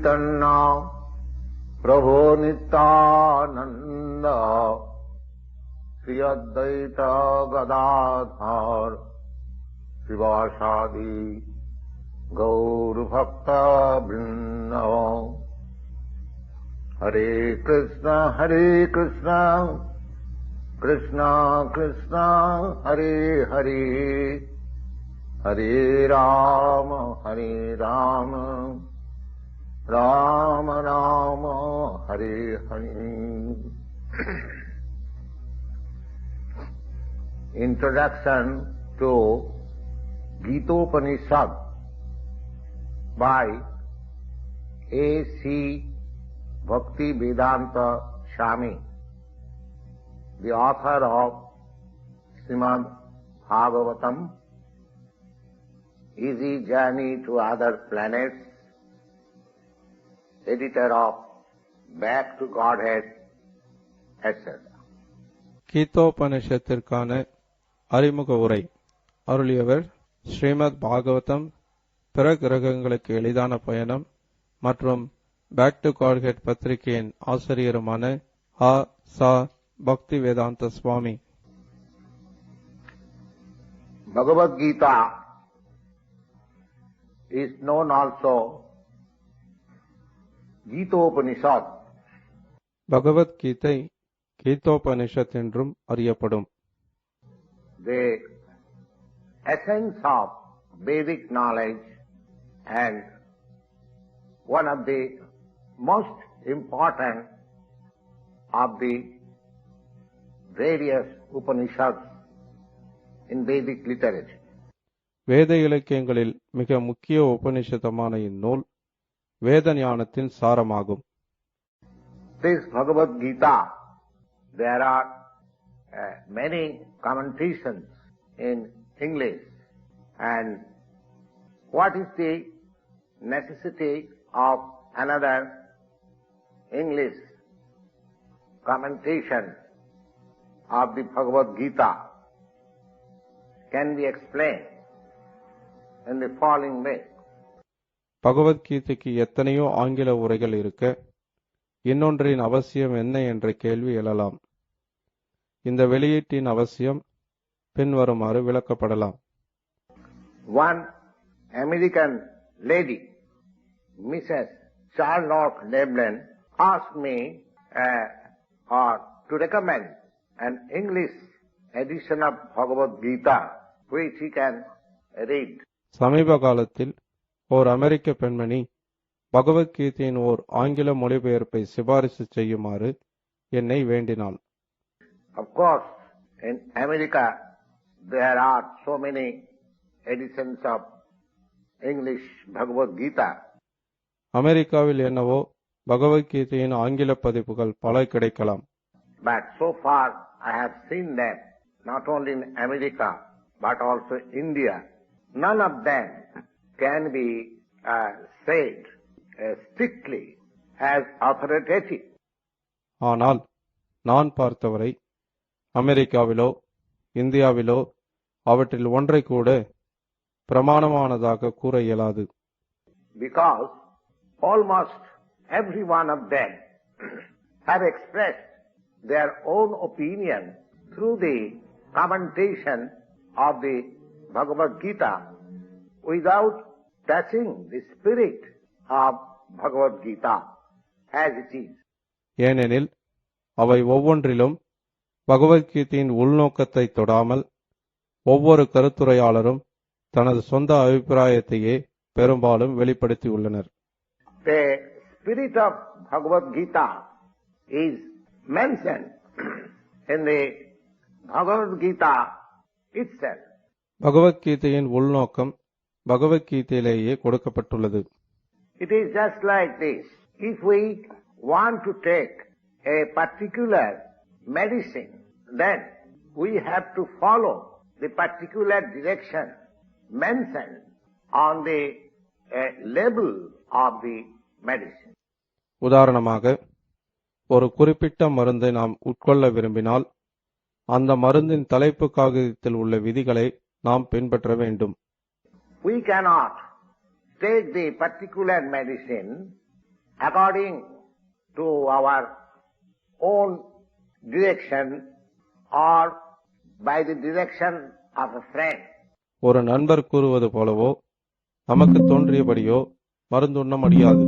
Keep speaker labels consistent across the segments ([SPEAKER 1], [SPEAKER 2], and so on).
[SPEAKER 1] चैतन्य। प्रभो नित्यानन्द। श्री अद्वैत गदाधर। शिवासादि गौरभक्त वृन्द हरे Krishna Hare Krishna. Krishna Krishna Hare Hare. Hare Rama Hare Rama Rama Rama Hare Hare Introduction to Gitopanishad by A. C. Bhakti Vedanta Swami, the author of Srimad Bhagavatam, Easy Journey to Other Planets, editor of Back to Godhead, etc.
[SPEAKER 2] கீதோபனிஷத்திற்கான அறிமுக உரை. அருளியவர் ஸ்ரீமத் பாகவதம் பிற கிரகங்களுக்கு எளிதான பயணம் மற்றும் back to Godhead பத்திரிகையின் ஆசிரியருமான ஆ. C. Bhakti Vedanta Swami.
[SPEAKER 1] Bhagavad Gita is known Gitopanishad.
[SPEAKER 2] Bhagavad Gita Gitopanishad என்றும் அறியப்படும்
[SPEAKER 1] the essence of Vedic knowledge and one of the most important of the various Upanishads in Vedic literature.
[SPEAKER 2] வேத இலக்கியங்களில் மிக முக்கிய உபனிஷதமான இந்நூல் வேத ஞானத்தின் சாரமாகும்
[SPEAKER 1] This Bhagavad Gita, there are uh, many commentations in English and what is the necessity of another English commentation of the Bhagavad Gita can be explained in the following way.
[SPEAKER 2] பகவத்கீதைக்கு எத்தனையோ ஆங்கில உரைகள் இருக்க இன்னொன்றின் அவசியம் என்ன என்ற கேள்வி எழலாம் இந்த வெளியீட்டின் அவசியம் பின்வருமாறு விளக்கப்படலாம்
[SPEAKER 1] Mrs. Charlotte Leblen, asked me uh, or to recommend an English edition of Bhagavad Gita which he can read.
[SPEAKER 2] சமீப காலத்தில் ஓர் அமெரிக்க பெண்மணி பகவத்கீதையின் ஓர் ஆங்கில மொழிபெயர்ப்பை சிபாரிசு செய்யுமாறு என்னை வேண்டினாள்
[SPEAKER 1] Of course, in America there are so many editions of English Bhagavad Gita.
[SPEAKER 2] அமெரிக்காவில் என்னவோ பகவத்கீதையின் ஆங்கில பதிப்புகள் பல கிடைக்கலாம்
[SPEAKER 1] But so far I have seen that not only in America but also India, none of them can be uh, said uh, strictly as authoritative.
[SPEAKER 2] ஆனால் நான் பார்த்தவரை அமெரிக்காவிலோ இந்தியாவிலோ அவற்றில் ஒன்றை கூட பிரமாணமானதாக கூற இயலாது
[SPEAKER 1] because almost every one of them have expressed their own opinion through the commentation of the Bhagavad Gita without touching the spirit of Bhagavad Gita as it is.
[SPEAKER 2] ஏனெனில் அவை ஒவ்வொன்றிலும் பகவத்கீதையின் உள்நோக்கத்தை தொடாமல் ஒவ்வொரு கருத்துரையாளரும் தனது சொந்த அபிப்பிராயத்தையே பெரும்பாலும் வெளிப்படுத்தியுள்ளனர்
[SPEAKER 1] The spirit of Bhagavad Gita is mentioned in the Bhagavad Gita itself.
[SPEAKER 2] பகவத்கீதையின் உள்நோக்கம் பகவத்கீதையிலேயே கொடுக்கப்பட்டுள்ளது
[SPEAKER 1] It is just like this. If we want to take a particular medicine, then we have to follow the particular direction mentioned on the uh, label of the medicine.
[SPEAKER 2] உதாரணமாக ஒரு குறிப்பிட்ட மருந்தை நாம் உட்கொள்ள விரும்பினால் அந்த மருந்தின் தலைப்பு காகிதத்தில் உள்ள விதிகளை நாம் பின்பற்ற வேண்டும்
[SPEAKER 1] We cannot take the particular medicine according to our own direction or by the direction of a friend.
[SPEAKER 2] ஒரு நண்பர் கூறுவது போலவோ நமக்கு தோன்றியபடியோ மருந்துண்ண முடியாது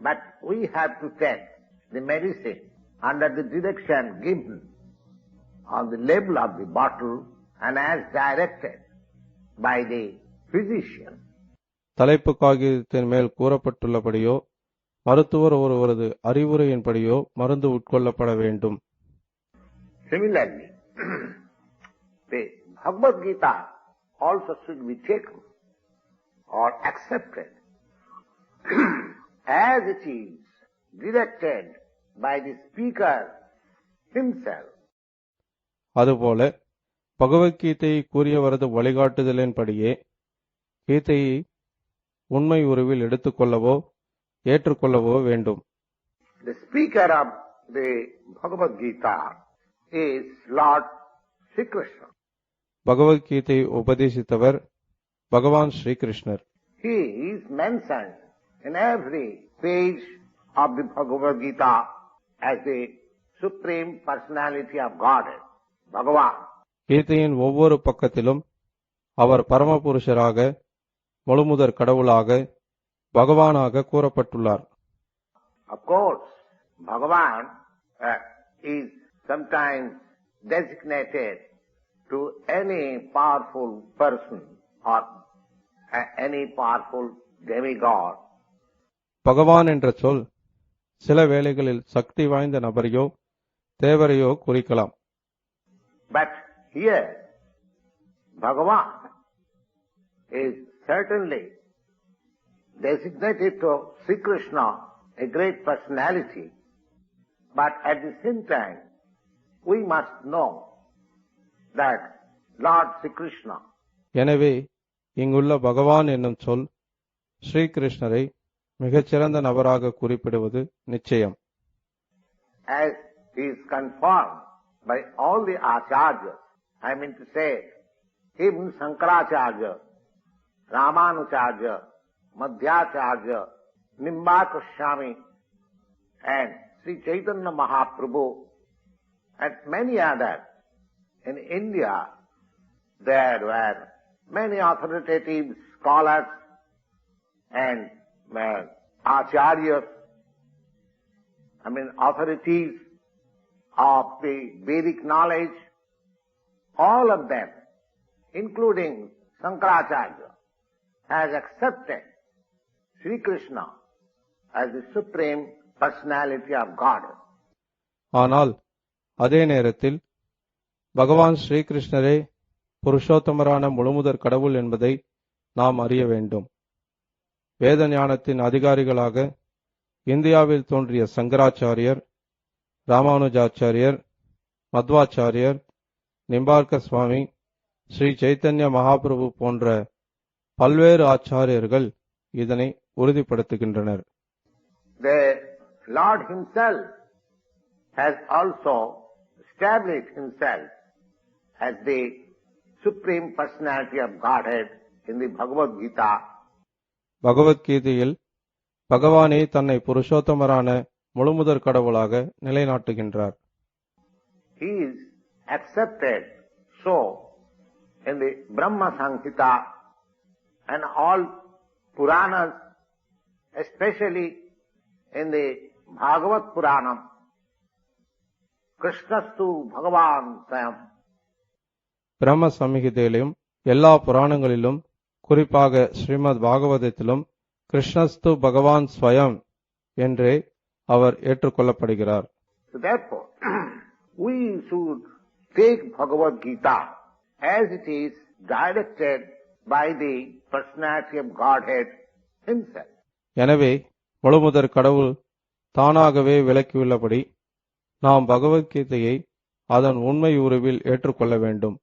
[SPEAKER 1] But we have to take the medicine under the direction given on the label of the bottle and as directed by the physician.
[SPEAKER 2] தலைப்பு காகிதத்தின் மேல் கூறப்பட்டுள்ளபடியோ மருத்துவர் ஒருவரது அறிவுரையின்படியோ மருந்து உட்கொள்ளப்பட வேண்டும்
[SPEAKER 1] Similarly, the Bhagavad Gita also should be taken or accepted as it is directed by the speaker himself.
[SPEAKER 2] அதுபோல பகவத்கீதையை கூறியவரது வழிகாட்டுதலின்படியே கீதையை உண்மை உருவில் எடுத்துக்கொள்ளவோ ஏற்றுக்கொள்ளவோ வேண்டும்
[SPEAKER 1] The speaker of the Bhagavad Gita is Lord Sri Krishna.
[SPEAKER 2] Bhagavad Gita உபதேசித்தவர் பகவான் ஸ்ரீகிருஷ்ணர்
[SPEAKER 1] He is mentioned in every page of the Bhagavad Gita as the Supreme Personality of Godhead, Bhagavan.
[SPEAKER 2] கீதையின் ஒவ்வொரு பக்கத்திலும் அவர் பரமபுருஷராக முழுமுதற் கடவுளாக பகவானாக கூறப்பட்டுள்ளார்
[SPEAKER 1] Of course, Bhagavan uh, is sometimes designated to any powerful person or uh, any powerful demigod.
[SPEAKER 2] பகவான் என்ற சொல் சில வேளைகளில் சக்தி வாய்ந்த நபரையோ தேவரையோ குறிக்கலாம்
[SPEAKER 1] But here, Bhagavan is certainly designated to Sri Krishna, a great personality, but at the same time, we must know that Lord Sri Krishna
[SPEAKER 2] எனவே இங்குள்ள பகவான் என்னும் சொல் ஸ்ரீகிருஷ்ணரை மிகச்சிறந்த நபராக குறிப்பிடுவது நிச்சயம்
[SPEAKER 1] as is confirmed by all the acharyas, I mean to say, even Shankaracharya, Ramanujarya, Madhyacharya, Nimbaka Swami, and Sri Chaitanya Mahaprabhu, and many others. In India, there were many authoritative scholars and uh, acharyas I mean, authorities of the Vedic knowledge, all of them, including Sankaracharya, has accepted Sri Krishna as the supreme personality of God.
[SPEAKER 2] ஆனால் அதே நேரத்தில் பகவான் ஸ்ரீகிருஷ்ணரே புருஷோத்தமரான முழுமுதற் கடவுள் என்பதை நாம் அறிய வேண்டும் வேத ஞானத்தின் அதிகாரிகளாக இந்தியாவில் தோன்றிய சங்கராச்சாரியர் ராமானுஜாச்சாரியர் மத்வாச்சாரியர் நிம்பார்க்க சுவாமி ஸ்ரீ சைத்தன்ய மகாபிரபு போன்ற பல்வேறு ஆச்சாரியர்கள் இதனை உறுதிப்படுத்துகின்றனர்
[SPEAKER 1] The Lord Himself has also established Himself as the supreme personality of Godhead in the Bhagavad Gita
[SPEAKER 2] பகவத்கீதையில் பகவானே தன்னை புருஷோத்தமரான முழுமுதற் கடவுளாக நிலைநாட்டுகின்றார்
[SPEAKER 1] He is accepted so in the Brahma Samhita and all Puranas, especially in the Bhagavad Puranam, Krishnastu Bhagavan Swayam.
[SPEAKER 2] பிரம்ம சம்ஹிதையிலும் எல்லா புராணங்களிலும் குறிப்பாக ஸ்ரீமத் பாகவதத்திலும் கிருஷ்ணஸ்து பகவான் ஸ்வயம் என்றே அவர் ஏற்றுக்கொள்ளப்படுகிறார்
[SPEAKER 1] So therefore, we should take Bhagavad Gita as it is directed by the personality of Godhead Himself.
[SPEAKER 2] எனவே முழுமுதற் கடவுள் தானாகவே விளக்கியுள்ளபடி நாம் பகவத்கீதையை அதன் உண்மை உருவில் ஏற்றுக்கொள்ள வேண்டும்